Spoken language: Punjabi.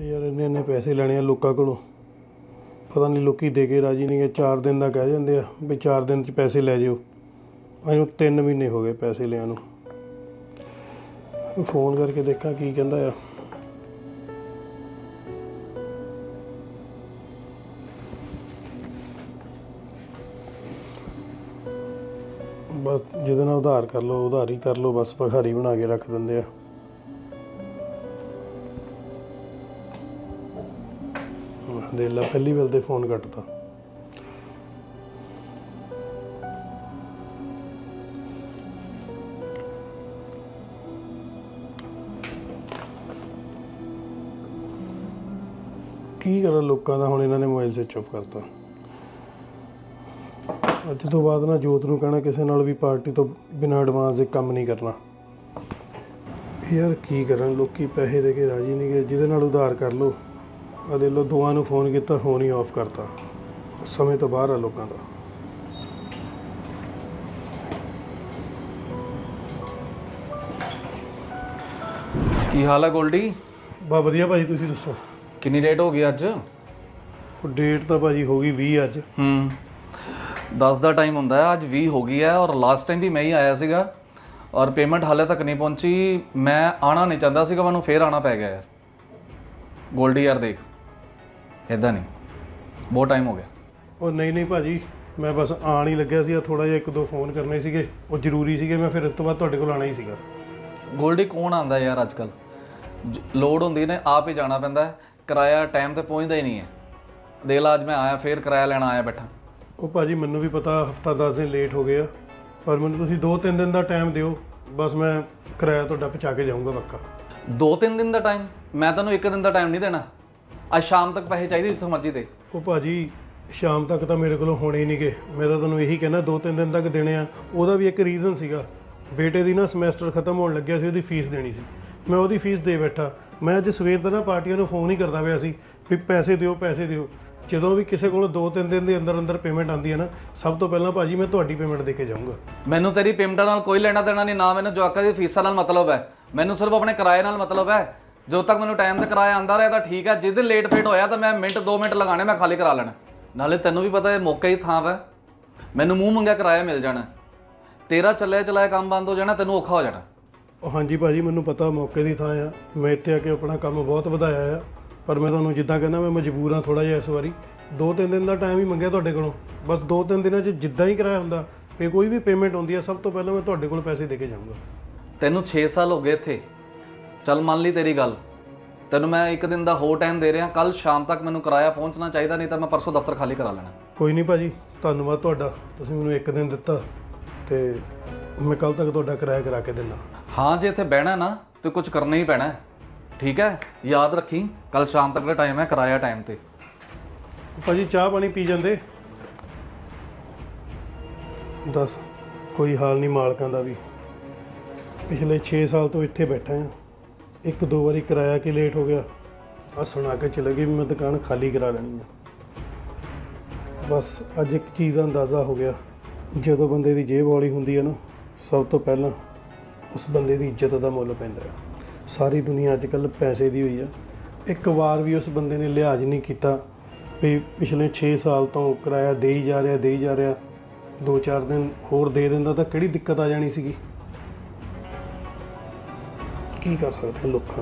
ਯਾਰ ਇੰਨੇ ਇੰਨੇ ਪੈਸੇ ਲੈਣੇ ਆ ਲੋਕਾਂ ਕੋਲੋਂ। ਪਤਾ ਨਹੀਂ ਲੋਕੀ ਦੇ ਕੇ ਰਾਜੀ ਨਹੀਂ ਗੇ 4 ਦਿਨ ਦਾ ਕਹਿ ਜਾਂਦੇ ਆ ਵੀ 4 ਦਿਨ ਚ ਪੈਸੇ ਲੈ ਜਿਓ। ਅਜੇ 3 ਮਹੀਨੇ ਹੋ ਗਏ ਪੈਸੇ ਲਿਆਂ ਨੂੰ। ਫੋਨ ਕਰਕੇ ਦੇਖਾਂ ਕੀ ਕਹਿੰਦਾ ਆ। ਬਸ ਜਿਹਦੇ ਨਾਲ ਉਧਾਰ ਕਰ ਲਓ, ਉਧਾਰੀ ਕਰ ਲਓ, ਬਸ ਭਖਾਰੀ ਬਣਾ ਕੇ ਰੱਖ ਦਿੰਦੇ ਆ। ਦੇ ਲਾ, ਪਹਿਲੀ ਵੇਲ ਤੇ ਫੋਨ ਕੱਟਤਾ। ਕੀ ਕਰਾਂ ਲੋਕਾਂ ਦਾ, ਹੁਣ ਇਹਨਾਂ ਨੇ ਮੋਬਾਈਲ ਸਵਿਚ ਆਫ ਕਰਤਾ। ਅੱਜ ਤੋਂ ਬਾਅਦ ਨਾ ਜੋਤ ਨੂੰ ਕਹਿਣਾ ਕਿਸੇ ਨਾਲ ਵੀ ਪਾਰਟੀ ਤੋਂ ਬਿਨਾਂ ਐਡਵਾਂਸ ਦੇ ਕੰਮ ਨਹੀਂ ਕਰਨਾ। ਯਾਰ ਕੀ ਕਰਨ ਲੋਕੀ ਪੈਸੇ ਦੇ ਕੇ ਰਾਜੀ ਨਹੀਂ ਗਏ, ਜਿਹਦੇ ਨਾਲ ਉਧਾਰ ਕਰ ਲੋ ਆ ਦੇ ਲੋ ਦੋਵਾਂ ਨੂੰ ਫੋਨ ਕੀਤਾ ਫੋਨ ਹੀ ਆਫ ਕਰਤਾ। ਸਮੇਂ ਤੋਂ ਬਾਹਰ ਆ ਲੋਕਾਂ ਦਾ। ਕੀ ਹਾਲ ਹੈ ਗੋਲਡੀ? ਬਾ ਵਧੀਆ ਭਾਜੀ ਤੁਸੀਂ ਦੱਸੋ? ਕਿੰਨੀ ਡੇਟ ਹੋ ਗਈ ਅੱਜ? ਉਹ ਡੇਟ ਤਾਂ ਭਾਜੀ ਹੋ ਗਈ 20 ਅੱਜ। ਹੂੰ। 10 ਦਾ ਟਾਈਮ ਹੁੰਦਾ ਹੈ ਅੱਜ 20 ਹੋ ਗਈ ਹੈ ਔਰ ਲਾਸਟ ਟਾਈਮ ਵੀ ਮੈਂ ਹੀ ਆਇਆ ਸੀਗਾ ਔਰ ਪੇਮੈਂਟ ਹਾਲੇ ਤੱਕ ਨਹੀਂ ਪਹੁੰਚੀ। ਮੈਂ ਆਣਾ ਨਹੀਂ ਚਾਹੁੰਦਾ ਸੀਗਾ ਮੈਨੂੰ ਫੇਰ ਆਣਾ ਪੈ ਗਿਆ ਯਾਰ। ਗੋਲਡੀ ਯਾਰ ਦੇਖ। ਇਦਾਂ ਨਹੀਂ। ਬਹੁਤ ਟਾਈਮ ਹੋ ਗਿਆ। ਉਹ ਨਹੀਂ ਨਹੀਂ ਭਾਜੀ ਮੈਂ ਬਸ ਆਣ ਹੀ ਲੱਗਿਆ ਸੀ ਥੋੜਾ ਜਿਹਾ ਇੱਕ ਦੋ ਫੋਨ ਕਰਨੇ ਸੀਗੇ ਉਹ ਜ਼ਰੂਰੀ ਸੀਗੇ ਮੈਂ ਫਿਰ ਇਸ ਤੋਂ ਬਾਅਦ ਤੁਹਾਡੇ ਕੋਲ ਆਣਾ ਹੀ ਸੀਗਾ। ਗੋਲਡੀ ਕੌਣ ਆਂਦਾ ਯਾਰ ਅੱਜ ਕੱਲ ਲੋਡ ਹੁੰਦੀ ਨੇ ਆਪ ਹੀ ਜਾਣਾ ਪੈਂਦਾ ਹੈ। ਕਿਰਾਇਆ ਟਾਈਮ ਤੇ ਪਹੁੰਚਦਾ ਹੀ ਨਹੀਂ ਹੈ। ਦੇਖ ਲਾ ਅੱਜ ਮੈਂ ਆਇਆ ਫੇਰ ਕਿਰਾਇਆ ਲੈਣ ਆਇਆ ਬੈਠਾ। ਉਹ ਭਾਜੀ ਮੈਨੂੰ ਵੀ ਪਤਾ ਹਫਤਾ 10 ਦਿਨ ਲੇਟ ਹੋ ਗਏ ਆ ਪਰ ਮੈਨੂੰ ਤੁਸੀਂ 2-3 ਦਿਨ ਦਾ ਟਾਈਮ ਦਿਓ ਬਸ ਮੈਂ ਕਿਰਾਇਆ ਤੁਹਾਡਾ ਪਹੁੰਚਾ ਕੇ ਜਾਊਂਗਾ ਪੱਕਾ। ਦੋ ਤਿੰਨ ਦਿਨ ਦਾ ਟਾਈਮ ਮੈਂ ਤੈਨੂੰ ਇੱਕ ਦਿਨ ਦਾ ਟਾਈਮ ਨਹੀਂ ਦੇਣਾ। ਅੱਜ ਸ਼ਾਮ ਤੱਕ ਪੈਸੇ ਚਾਹੀਦੇ ਜਿੱਥੋਂ ਮਰਜ਼ੀ ਦੇ। ਉਹ ਭਾਜੀ ਸ਼ਾਮ ਤੱਕ ਤਾਂ ਮੇਰੇ ਕੋਲੋਂ ਹੋਣੇ ਹੀ ਨਹੀਂਗੇ ਮੈਂ ਤਾਂ ਤੁਹਾਨੂੰ ਇਹੀ ਕਹਿਣਾ 2-3 ਦਿਨ ਤੱਕ ਦੇਣੇ ਆ। ਉਹਦਾ ਵੀ ਇੱਕ ਰੀਜ਼ਨ ਸੀਗਾ। ਬੇਟੇ ਦੀ ਨਾ ਸਮੈਸਟਰ ਖਤਮ ਹੋਣ ਲੱਗਿਆ ਸੀ ਉਹਦੀ ਫੀਸ ਦੇਣੀ ਸੀ। ਮੈਂ ਉਹਦੀ ਫੀਸ ਦੇ ਬੈਠਾ। ਮੈਂ ਅੱਜ ਸਵੇਰ ਦਾ ਨਾ ਪਾਰਟੀਆਂ ਨੂੰ ਫੋਨ ਹੀ ਕਰਦਾ ਪਿਆ ਸੀ ਵੀ ਪੈਸੇ ਦਿਓ ਪੈਸੇ ਦਿਓ। ਜਦੋਂ ਵੀ ਕਿਸੇ ਕੋਲੋਂ 2-3 ਦਿਨ ਦੇ ਅੰਦਰ ਅੰਦਰ ਪੇਮੈਂਟ ਆਉਂਦੀ ਹੈ ਨਾ ਸਭ ਤੋਂ ਪਹਿਲਾਂ ਭਾਜੀ ਮੈਂ ਤੁਹਾਡੀ ਪੇਮੈਂਟ ਦੇ ਕੇ ਜਾਊਂਗਾ। ਮੈਨੂੰ ਤੇਰੀ ਪੇਮੈਂਟ ਨਾਲ ਕੋਈ ਲੈਣਾ ਦੇਣਾ ਨਹੀਂ ਨਾ ਮੈਨੂੰ ਜਵਾਕਾਂ ਦੀ ਫੀਸਾਂ ਨਾਲ ਮਤਲਬ ਹੈ। ਮੈਨੂੰ ਸਿਰਫ ਆਪਣੇ ਕਿਰਾਏ ਨਾਲ ਮਤਲਬ ਹੈ। ਜਦੋਂ ਤੱਕ ਮੈਨੂੰ ਟਾਈਮ ਤੇ ਕਿਰਾਇਆ ਆਂਦਾ ਰਿਹਾ ਤਾਂ ਠੀਕ ਜਿਸ ਦਿਨ ਲੇਟ ਫੇਟ ਹੋਇਆ ਤਾਂ ਮੈਂ ਮਿੰਟ 2 ਮਿੰਟ ਲਗਾਣੇ ਮੈਂ ਖਾਲੀ ਕਰਾ ਲੈਣਾ। ਨਾਲੇ ਤੈਨੂੰ ਵੀ ਪਤਾ ਇਹ ਮੌਕੇ ਹੀ ਥਾਂ ਵਾ। ਮੈਨੂੰ ਮੂੰਹ ਮੰਗਿਆ ਕਿਰਾਇਆ ਮਿਲ ਜਾਣਾ। ਤੇਰਾ ਚੱਲਿਆ ਚਲਾਇਆ ਕੰਮ ਬੰਦ ਹੋ ਜਾਣਾ ਤੈਨੂੰ ਔਖਾ ਹੋ ਜਾਣਾ। ਉਹ ਹਾਂਜੀ ਭਾਜੀ ਮੈਨੂੰ ਪਤਾ ਮੌਕੇ ਦੀ ਥਾਂ ਆ। ਮੈਂ ਇੱਥੇ ਆ ਕੇ ਆਪਣਾ ਕੰਮ ਬਹੁਤ ਵਧਾਇਆ ਆ। ਪਰ ਮੈਂ ਤੁਹਾਨੂੰ ਜਿੱਦਾਂ ਕਹਿੰਦਾ ਮੈਂ ਮਜਬੂਰ ਹਾਂ ਥੋੜਾ ਜਿਹਾ ਇਸ ਵਾਰੀ। 2-3 ਦਿਨ ਦਾ ਟਾਈਮ ਹੀ ਮੰਗਿਆ ਤੁਹਾਡੇ ਕੋਲੋਂ। ਬਸ 2-3 ਦਿਨਾਂ 'ਚ ਜਿੱਦਾਂ ਹੀ ਕਰਾਇਆ ਹੁੰਦਾ ਫੇ ਕੋਈ ਵੀ ਪੇਮੈਂਟ ਆਉਂਦੀ ਆ ਸਭ ਤੋਂ ਪਹਿਲਾਂ ਮੈਂ ਤੁਹਾਡੇ ਕੋਲ ਪੈਸੇ ਦੇ ਕੇ ਜਾਊਂਗਾ। ਤੈਨੂੰ 6 ਸਾਲ ਹੋ ਗਏ ਇੱਥੇ। ਚੱਲ ਮੰਨ ਲਈ ਤੇਰੀ ਗੱਲ। ਤੈਨੂੰ ਮੈਂ ਇੱਕ ਦਿਨ ਦਾ ਹੋਰ ਟਾਈਮ ਦੇ ਰਿਹਾ ਕੱਲ ਸ਼ਾਮ ਤੱਕ ਮੈਨੂੰ ਕਿਰਾਇਆ ਪਹੁੰਚਣਾ ਚਾਹੀਦਾ ਨਹੀਂ ਤਾਂ ਮੈਂ ਪਰਸੋਂ ਦਫ਼ਤਰ ਖਾਲੀ ਕਰਾ ਲੈਣਾ। ਕੋਈ ਨਹੀਂ ਭਾਜੀ ਧੰਨਵਾਦ ਤੁਹਾਡਾ। ਤੁਸੀਂ ਮੈਨੂੰ ਇੱਕ ਦਿਨ ਦਿੱਤਾ ਤੇ ਮੈਂ ਕੱਲ ਤੱਕ ਤੁਹਾਡਾ ਕਿਰਾਇਆ ਕਰਾ ਕੇ ਦਿੰਦਾ। ਹਾਂ ਜੇ ਇੱਥੇ ਬਹਿਣਾ ਨਾ ਤੇ ਕੁਝ ਕਰਨਾ ਹੀ ਪੈਣਾ। ਹੈ। ਠੀਕ ਹੈ? ਯਾਦ ਰੱਖੀ ਕੱਲ ਸ਼ਾਮ ਤੱਕ ਦਾ ਟਾਈਮ ਹੈ ਕਿਰਾਇਆ ਟਾਈਮ ਤੇ। ਭਾਜੀ ਚਾਹ ਪਾਣੀ ਪੀ ਜਾਂਦੇ? ਦੱਸ ਕੋਈ ਹਾਲ ਨਹੀਂ ਮਾਲਕਾਂ ਦਾ ਵੀ। ਪਿਛਲੇ 6 ਸਾਲ ਤੋਂ ਇੱਥੇ ਬੈਠਾ ਹਾਂ। ਇੱਕ ਦੋ ਵਾਰੀ ਕਿਰਾਇਆ ਕਿ ਲੇਟ ਹੋ ਗਿਆ। ਆ ਸੁਣਾ ਕੇ ਚਲੇ ਗਈ ਵੀ ਮੈਂ ਦੁਕਾਨ ਖਾਲੀ ਕਰਾ ਲੈਣੀ ਆ। ਬਸ ਅੱਜ ਇੱਕ ਚੀਜ਼ ਦਾ ਅੰਦਾਜ਼ਾ ਹੋ ਗਿਆ। ਜਦੋਂ ਬੰਦੇ ਦੀ ਜੇਬ ਹੌਲੀ ਹੁੰਦੀ ਹੈ ਨਾ, ਸਭ ਤੋਂ ਪਹਿਲਾਂ ਉਸ ਬੰਦੇ ਦੀ ਇੱਜ਼ਤ ਦਾ ਮੁੱਲ ਪੈਂਦਾ ਹੈ ਸਾਰੀ ਦੁਨੀਆ ਅੱਜ ਕੱਲ੍ਹ ਪੈਸੇ ਦੀ ਹੋਈ ਆ। ਇੱਕ ਵਾਰ ਵੀ ਉਸ ਬੰਦੇ ਨੇ ਲਿਹਾਜ਼ ਨਹੀਂ ਕੀਤਾ ਵੀ ਪਿਛਲੇ 6 ਸਾਲ ਤੋਂ ਕਿਰਾਇਆ ਦੇਈ ਜਾ ਰਿਹਾ, ਦੇਈ ਜਾ ਰਿਹਾ। 2-4 ਦਿਨ ਹੋਰ ਦੇ ਦਿੰਦਾ ਤਾਂ ਕਿਹੜੀ ਦਿੱਕਤ ਆ ਜਾਣੀ ਸੀਗੀ? ਕੀ ਕਰ ਸਕਦੇ ਹਾਂ ਲੋਕਾਂ